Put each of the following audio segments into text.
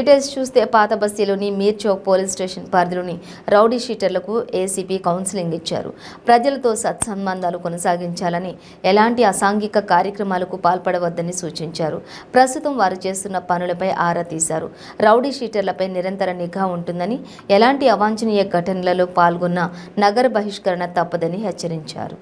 Details చూస్తే పాత బస్తీలోని మీర్ చౌక్ పోలీస్ స్టేషన్ పరిధిలోని రౌడీ షీటర్లకు ఏసీపీ కౌన్సిలింగ్ ఇచ్చారు. ప్రజలతో సత్సంబంధాలు కొనసాగించాలని ఎలాంటి అసాంఘిక కార్యక్రమాలకు పాల్పడవద్దని సూచించారు. ప్రస్తుతం వారు చేస్తున్న పనులపై ఆరా తీశారు. రౌడీ షీటర్లపై నిరంతర నిఘా ఉంటుందని ఎలాంటి అవాంఛనీయ ఘటనలలో పాల్గొన్న నగర బహిష్కరణ తప్పదని హెచ్చరించారు.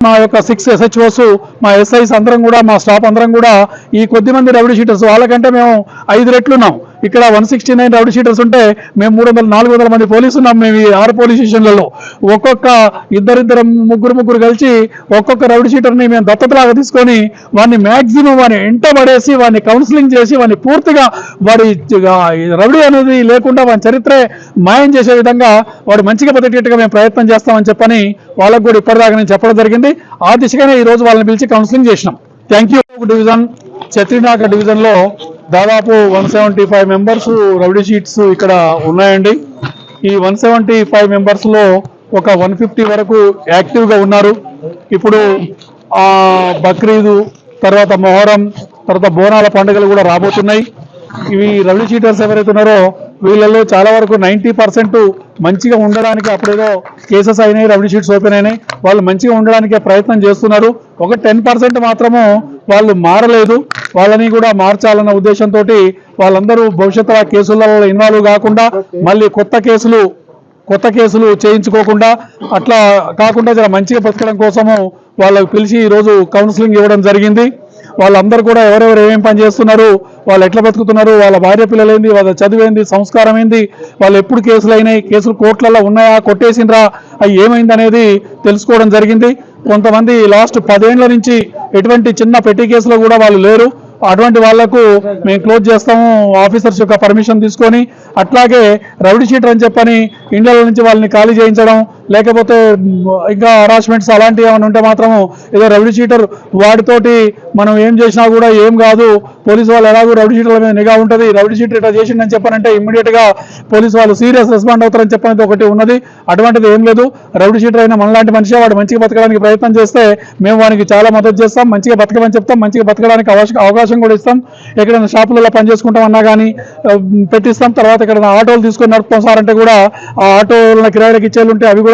మా యొక్క సిక్స్ ఎస్హెచ్ఓస్ మా ఎస్ఐస్ అందరం కూడా మా స్టాఫ్ అందరం కూడా ఈ కొద్ది మంది రౌడీ షీటర్స్ వాళ్ళకంటే మేము ఐదు రెట్లున్నాం ఇక్కడ one sixty nine rowdy sheeters ఉంటే మేము మూడు వందల నాలుగు వందల మంది పోలీసు ఉన్నాం మేము ఈ ఆరు పోలీస్ స్టేషన్లలో. ఒక్కొక్క ఇద్దరిద్దరు ముగ్గురు ముగ్గురు కలిసి ఒక్కొక్క రౌడీ షీటర్ని మేము దత్తతలాగా తీసుకొని వాడిని మ్యాక్సిమం వాడిని ఎంటబడేసి వాడిని కౌన్సిలింగ్ చేసి వాడిని పూర్తిగా వాడి రౌడీ అనేది లేకుండా వాడి చరిత్రే మాయం చేసే విధంగా వాడు మంచిగా బతికేట్టుగా మేము ప్రయత్నం చేస్తామని చెప్పని వాళ్ళకు కూడా ఇప్పటిదాకా నేను చెప్పడం జరిగింది. ఆ దిశగానే ఈ రోజు వాళ్ళని పిలిచి కౌన్సిలింగ్ చేసినాం. థ్యాంక్ యూ డివిజన్ చత్రినాక డివిజన్లో దాదాపు one seventy five members rowdy sheets ఇక్కడ ఉన్నాయండి. ఈ వన్ సెవెంటీ ఫైవ్ మెంబర్స్లో ఒక వన్ ఫిఫ్టీ వరకు యాక్టివ్గా ఉన్నారు. ఇప్పుడు బక్రీదు తర్వాత మొహరం తర్వాత బోనాల పండుగలు కూడా రాబోతున్నాయి. ఇవి రౌడీ షీటర్స్ ఎవరైతే ఉన్నారో వీళ్ళలో చాలా వరకు నైంటీ పర్సెంట్ మంచిగా ఉండడానికి అప్పుడేదో కేసెస్ అయినాయి రౌడీ షీట్స్ ఓపెన్ అయినాయి. వాళ్ళు మంచిగా ఉండడానికి ప్రయత్నం చేస్తున్నారు. ఒక టెన్ పర్సెంట్ మాత్రము వాళ్ళు మారలేదు. వాళ్ళని కూడా మార్చాలన్న ఉద్దేశంతో వాళ్ళందరూ భవిష్యత్తులో కేసులలో ఇన్వాల్వ్ కాకుండా మళ్ళీ కొత్త కేసులు కొత్త కేసులు చేయించుకోకుండా అట్లా కాకుండా జర మంచిగా బతకడం కోసము వాళ్ళకు పిలిచి ఈరోజు కౌన్సిలింగ్ ఇవ్వడం జరిగింది. వాళ్ళందరూ కూడా ఎవరెవరు ఏమేం పని చేస్తున్నారు వాళ్ళు ఎట్లా బతుకుతున్నారు వాళ్ళ భార్య పిల్లలైంది వాళ్ళ చదివేంది సంస్కారం ఏంది వాళ్ళు ఎప్పుడు కేసులు అయినాయి కేసులు కోర్టులలో ఉన్నాయా కొట్టేసిండ్రా అవి ఏమైంది అనేది తెలుసుకోవడం జరిగింది. కొంతమంది లాస్ట్ పదేళ్ళ నుంచి ఎటువంటి చిన్న పెట్టి కేసులో కూడా వాళ్ళు లేరు. అటువంటి వాళ్ళకు మేము క్లోజ్ చేస్తాము. ఆఫీసర్స్ యొక్క పర్మిషన్ తీసుకొని అట్లాగే రౌడీ షీటర్ అని చెప్పని ఇండియాలో నుంచి వాళ్ళని ఖాళీ చేయించడం లేకపోతే ఇంకా హరాస్మెంట్స్ అలాంటివి ఏమైనా ఉంటే మాత్రము ఏదో రౌడీ షీటర్ వాడితోటి మనం ఏం చేసినా కూడా ఏం కాదు. పోలీసు వాళ్ళు ఎలాగో రౌడీ చీటర్ల మీద నిఘా ఉంటుంది. రౌడీ షీటర్ ఇట్లా చేసిండని చెప్పానంటే ఇమ్మీడియట్గా పోలీసు వాళ్ళు సీరియస్ రెస్పాండ్ అవుతారని చెప్పనేది ఒకటి ఉన్నది. అటువంటిది ఏం లేదు. రౌడీ షీటర్ అయిన మనలాంటి మనిషి వాడు మంచిగా బతకడానికి ప్రయత్నం చేస్తే మేము వానికి చాలా మద్దతు చేస్తాం. మంచిగా బతకమని చెప్తాం. మంచిగా బతకడానికి అవకాశం అవకాశం కూడా ఇస్తాం. ఎక్కడైనా షాపులలో పనిచేసుకుంటాం అన్నా కానీ పెట్టిస్తాం. తర్వాత ఎక్కడైనా ఆటోలు తీసుకొని నడుపుతాం సార్ అంటే కూడా ఆ ఆటోల కిరాయిలకు ఇచ్చేలు ఉంటే అవి కూడా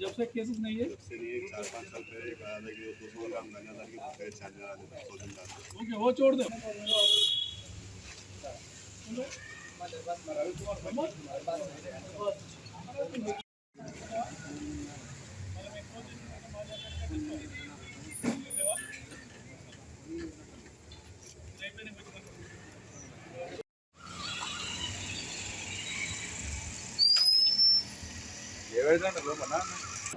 जब से केसेस नहीं है। ओके वो छोड़ दो। எழுதான பண்ணா